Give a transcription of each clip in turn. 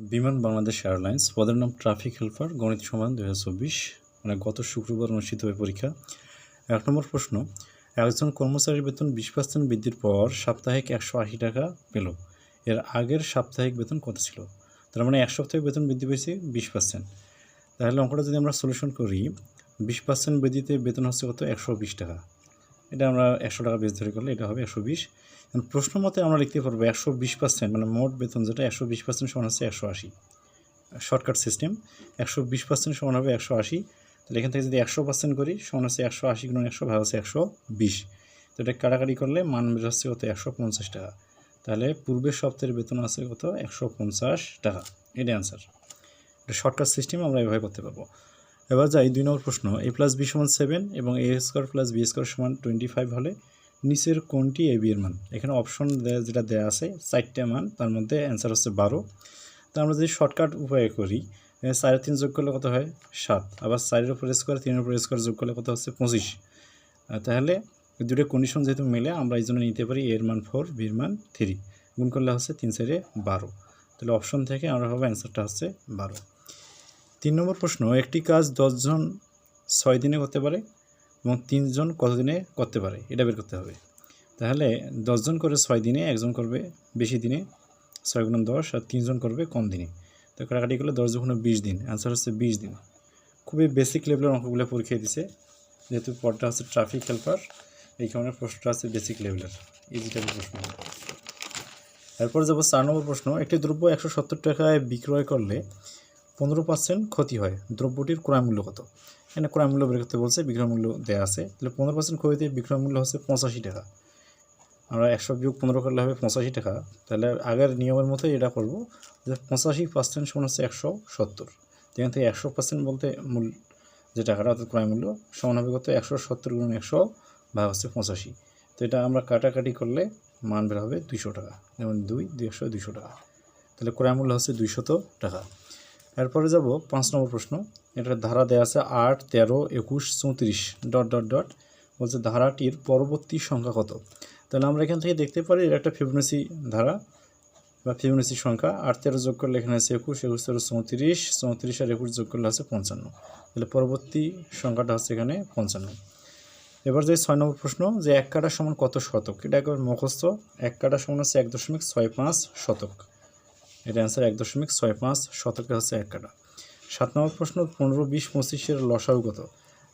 বিমান বাংলাদেশ এয়ারলাইন্স, পদের নাম ট্রাফিক হেল্পার, গণিত সমান দু হাজার চব্বিশ মানে গত শুক্রবার অনুষ্ঠিত হয় পরীক্ষা। এক নম্বর প্রশ্ন, একজন কর্মচারীর বেতন বিশ পার্সেন্ট বৃদ্ধির পর সাপ্তাহিক একশো আশি টাকা পেল। এর আগের সাপ্তাহিক বেতন কত ছিল? তার মানে এক সপ্তাহে বেতন বৃদ্ধি পেয়েছে বিশ পার্সেন্ট তাহলে অঙ্কটা যদি আমরা সলিউশন করি, বিশ পার্সেন্ট বৃদ্ধিতে বেতন হচ্ছে কত? একশো বিশ টাকা। এটা আমরা একশো টাকা বেশ ধরে করলে এটা হবে একশো বিশ। প্রশ্ন মতে আমরা লিখতে পারব একশো বিশ পার্সেন্ট মানে মোট বেতন যেটা, একশো বিশ পার্সেন্ট সমান হচ্ছে একশো আশি। শর্টকাট সিস্টেম, একশো বিশ পার্সেন্ট সমান হবে একশো আশি। তাহলে এখান থেকে যদি একশো পার্সেন্ট করি, সমান হচ্ছে একশো আশি গুণ একশো ভাগ হচ্ছে একশো বিশ। তো এটা কাটাকাটি করলে মান বের হচ্ছে কত? একশো পঞ্চাশ টাকা। তাহলে পূর্বের সপ্তাহের বেতন আছে কত? একশো পঞ্চাশ টাকা। এটাই অ্যান্সার এটা শর্টকাট সিস্টেম, আমরা এভাবে করতে পারব। এবার যাই দুই নম্বর প্রশ্ন এ প্লাস বি সমান সেভেন এবং A square plus B square সমান টোয়েন্টি ফাইভ হলে নিচের কোনটি এ বি এর মান? এখানে অপশন যেটা দেওয়া আছে, চারটে মান, তার মধ্যে অ্যান্সার হচ্ছে বারো। তো আমরা যদি শর্টকাট উপায়ে করি চারে তিন যোগ করলে কত হয়? সাত। আবার চারের উপর স্কোয়ার তিনের উপর স্কোয়ার যোগ করলে কত হচ্ছে? পঁচিশ। তাহলে দুটো কন্ডিশন যেহেতু মেলে, আমরা এই জন্য নিতে পারি এর মান ফোর বির মান থ্রি গুণ করলে হচ্ছে তিন চারে বারো। তাহলে অপশন থেকে আমরা হবে অ্যান্সারটা হচ্ছে বারো। তিন নম্বর প্রশ্ন, একটি কাজ দশজন ছয় দিনে করতে পারে এবং তিনজন কত দিনে করতে পারে? এটা বের করতে হবে। তাহলে দশজন করে ছয় দিনে, একজন করবে বেশি দিনে, ছয় গুণ দশ, আর তিনজন করবে কম দিনে। তো কাটাকাটি করলে দশ যখন বিশ দিন অ্যান্সার হচ্ছে বিশ দিন। খুবই বেসিক লেভেলের অঙ্কগুলো পরীক্ষায় দিছে, যেহেতু পরটা হচ্ছে ট্রাফিক হেল্পার এই কারণে প্রশ্নটা হচ্ছে বেসিক লেভেলের ইজি প্রশ্ন। এরপর যাব চার নম্বর প্রশ্ন, একটি দ্রব্য একশো সত্তর টাকায় বিক্রয় করলে পনেরো পার্সেন্ট ক্ষতি হয়, দ্রব্যটির ক্রয় মূল্য কত? এখানে ক্রয় মূল্য বের করতে বলছে, বিক্রয় মূল্য দেওয়া আছে। তাহলে পনেরো পার্সেন্ট ক্ষতিতে বিক্রয় মূল্য হচ্ছে পঁচাশি টাকা। আমরা একশো বিয়োগ পনেরো করলে হবে পঁচাশি টাকা। তাহলে আগের নিয়মের মতোই এটা করব যে পঁচাশি পার্সেন্ট সমান হচ্ছে একশো সত্তর। যেখান থেকে একশো পার্সেন্ট বলতে মূল যে টাকাটা, অর্থাৎ ক্রয় মূল্য, সমান হবে কত? একশো সত্তর গুণ একশো ভাগ হচ্ছে পঁচাশি। তো এটা আমরা কাটাকাটি করলে মান বের হবে দুইশো টাকা। যেমন দুই দুইশো দুইশো টাকা। তাহলে ক্রয় মূল্য হচ্ছে দুইশত টাকা। এরপরে যাব পাঁচ নম্বর প্রশ্ন। এটা ধারা দেওয়া আছে আট, তেরো, একুশ, চৌত্রিশ। Dot dot dot. বলছে ধারাটির পরবর্তী সংখ্যা কত? তাহলে আমরা এখান থেকে দেখতে পারি এটা একটা ফিবোনাসি ধারা বা ফিবোনাসি সংখ্যা। আট, তেরো যোগ করলে এখানে আছে একুশ একুশ, তেরো, চৌত্রিশ চৌত্রিশ আর একুশ যোগ করলে আছে পঞ্চান্ন। তাহলে পরবর্তী সংখ্যাটা হচ্ছে এখানে পঞ্চান্ন। এবার যে ছয় নম্বর প্রশ্ন, যে এক কাটা সমান কত শতক? এটা একবার মুখস্থ। এক কাটা সমান হচ্ছে এক দশমিক ছয় পাঁচ শতক। এটা অ্যান্সার এক দশমিক ছয় পাঁচ শতকে হচ্ছে এক কাটা সাত নম্বর প্রশ্ন, পনেরো, বিশ, পঁচিশের লসাগু কত?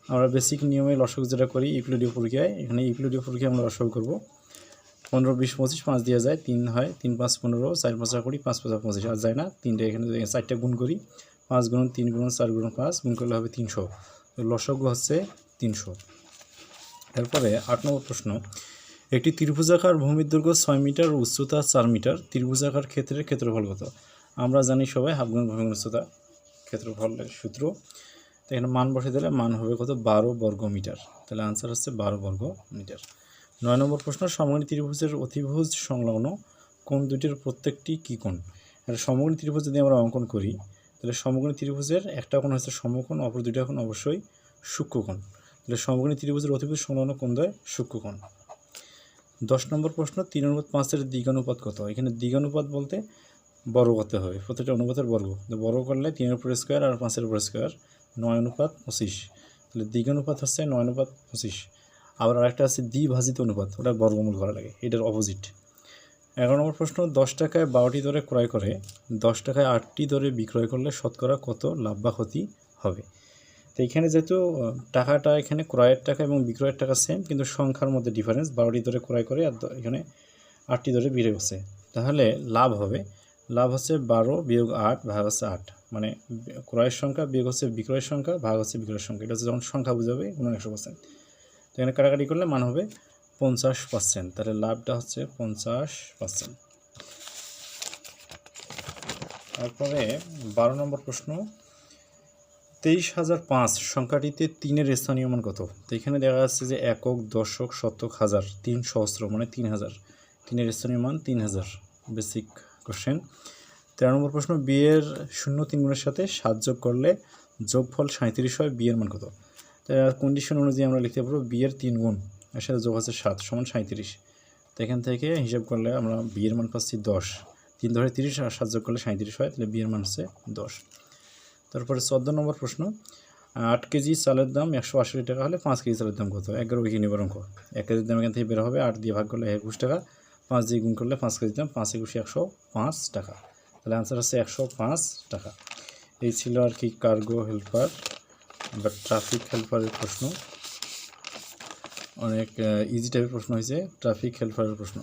আমরা বেসিক নিয়মে লসাগু যেটা করি ইউক্লিডীয় পরীক্ষায়, এখানে ইউক্লিডীয় পরীক্ষায় আমরা লসাগু করব। পনেরো, বিশ, পঁচিশ, পাঁচ দিয়ে যায়, তিন হয়, তিন, পাঁচ, পনেরো, চার, পাঁচা কুড়ি পাঁচ, পাঁচা পঁচিশ, আর যায় না, তিনটে এখানে চারটে গুণ করি, পাঁচ গুণ তিন গুণ চার গুণ পাঁচ, গুণ করলে হবে তিনশো। তো লসাগু হচ্ছে তিনশো। এরপরে আট নম্বর প্রশ্ন একটি ত্রিভুজাকার ভূমির দৈর্ঘ্য ছয় মিটার উচ্চতা চার মিটার। ত্রিভুজাকার ক্ষেত্রের ক্ষেত্রফল কত? আমরা জানি সবাই হাফগুণ ভূমির উচ্চতা ক্ষেত্রফলের সূত্র। তো এখানে মান বসে দিলে মান হবে কত? বারো বর্গ মিটার। তাহলে আনসার হচ্ছে বারো বর্গ মিটার। নয় নম্বর প্রশ্ন, সমগ্রী ত্রিভুজের অতিভুজ সংলগ্ন কোন দুটির প্রত্যেকটি কী কোণ এটা সমগ্রী ত্রিভুজ যদি আমরা অঙ্কন করি, তাহলে সমগ্রী ত্রিভুজের একটা কোণ হচ্ছে সমকোণ, অপর দুইটা কোণ অবশ্যই সূক্ষ্মকোণ। তাহলে সমগ্রী ত্রিভুজের অতিভুজ সংলগ্ন কোণ দ্বয় সূক্ষ্মকোণ? দশ নম্বর প্রশ্ন, তিন অনুপাত পাঁচের দ্বিগানুপাত কত? এখানে দ্বিগানুপাত বলতে বর্গ করতে হবে। প্রত্যেকটা অনুপাতের বর্গ। বর্গ করলে তিনের উপর স্কোয়ার আর পাঁচের উপর স্কোয়ার নয় অনুপাত পঁচিশ। তাহলে দ্বিগানুপাত হচ্ছে নয় অনুপাত পঁচিশ। আবার আরেকটা আছে দ্বিভাজিত অনুপাত, ওটা বর্গমূল করা লাগে। এটার অপোজিট এগারো নম্বর প্রশ্ন, দশ টাকায় বারোটি দরে ক্রয় করে, দশ টাকায় আটটি দরে বিক্রয় করলে শতকরা কত লাভ বা ক্ষতি হবে? তো এখানে যেহেতু টাকাটা এখানে ক্রয়ের টাকা এবং বিক্রয়ের টাকা সেম কিন্তু সংখ্যার মধ্যে ডিফারেন্স বারোটি ধরে ক্রয় করে আর এখানে আটটি ধরে বিক্রয় করছে। তাহলে লাভ হবে। লাভ হচ্ছে বারো বিয়োগ আট ভাগ হচ্ছে আট। মানে ক্রয়ের সংখ্যা বিয়োগ হচ্ছে বিক্রয়ের সংখ্যা, ভাগ হচ্ছে বিক্রয়ের সংখ্যা। এটা হচ্ছে যখন সংখ্যা বুঝাবে একশো পার্সেন্ট তো এখানে কাটাকাটি করলে মান হবে পঞ্চাশ পার্সেন্ট তাহলে লাভটা হচ্ছে পঞ্চাশ পার্সেন্ট তারপরে বারো নম্বর প্রশ্ন। তেইশ হাজার পাঁচ সংখ্যাটিতে তিনের স্থানীয় মান কত? তো এখানে দেখা যাচ্ছে যে একক, দশক, শতক, হাজার, তিন সহস্র মানে তিন হাজার। তিনের স্থানীয় মান তিন হাজার। বেসিক কোশ্চেন তেরো নম্বর প্রশ্ন বিয়ের শূন্য তিন গুণের সাথে সাত যোগ করলে যোগফল সাঁত্রিশ হয় বিয়ের মান কত? কন্ডিশন অনুযায়ী আমরা লিখতে পারব বিয়ের তিন গুণ, এর সাথে যোগ আছে সাত, সমান সাঁত্রিশ তো এখান থেকে হিসাব করলে আমরা বিয়ের মান পাচ্ছি দশ। তিন ধরে তিরিশ আর সাত যোগ করলে সাঁত্রিশ হয়, তাহলে বিয়ের মান হচ্ছে দশ। তারপরে চোদ্দ নম্বর প্রশ্ন, আট কেজি চালের দাম একশো আশি টাকা হলে পাঁচ কেজি চালের দাম কত? এগারো কেজি নিবার অঙ্ক এক কেজির দাম এখান থেকে বের হবে, আট দিয়ে ভাগ করলে একুশ টাকা, পাঁচ দিয়ে গুণ করলে পাঁচ কেজির দাম পাঁচ একুশে একশো পাঁচ টাকা। তাহলে আনসার হচ্ছে একশো পাঁচ টাকা। এই ছিল আর কি কার্গো হেল্পার বা ট্রাফিক হেল্পারের প্রশ্ন। অনেক ইজি টাইপের প্রশ্ন হয়েছে ট্রাফিক হেল্পারের প্রশ্ন।